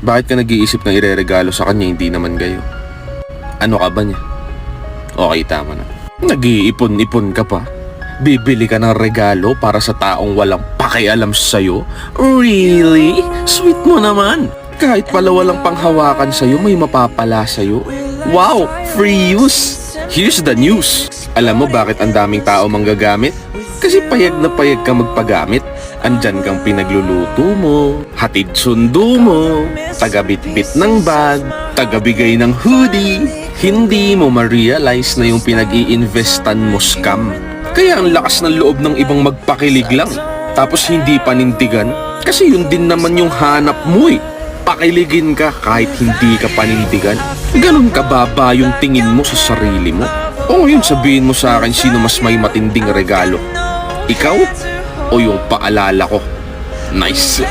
Bakit ka nag-iisip ng ireregalo sa kanya hindi naman kayo? Ano ka ba niya? Okay, tama na. Nag-iipon-ipon ka pa. Bibili ka ng regalo para sa taong walang pakialam sa'yo? Really? Sweet mo naman. Kahit pala walang panghawakan sa'yo, may mapapala sa'yo. Wow! Free use! Here's the news. Alam mo bakit ang daming tao manggagamit? Kasi payag na payag ka magpagamit. Andyan kang pinagluluto mo, hatid sundo mo, tagabitbit ng bag, tagabigay ng hoodie. Hindi mo ma-realize na yung pinag-i-investan mo scam. Kaya ang lakas ng loob ng ibang magpakilig lang. Tapos hindi panindigan. Kasi yun din naman yung hanap mo eh. Pakiligin ka kahit hindi ka panindigan. Ganon kababa yung tingin mo sa sarili mo. O ngayon sabihin mo sa akin sino mas may matinding regalo. Ikaw o yung paalala ko? Nice.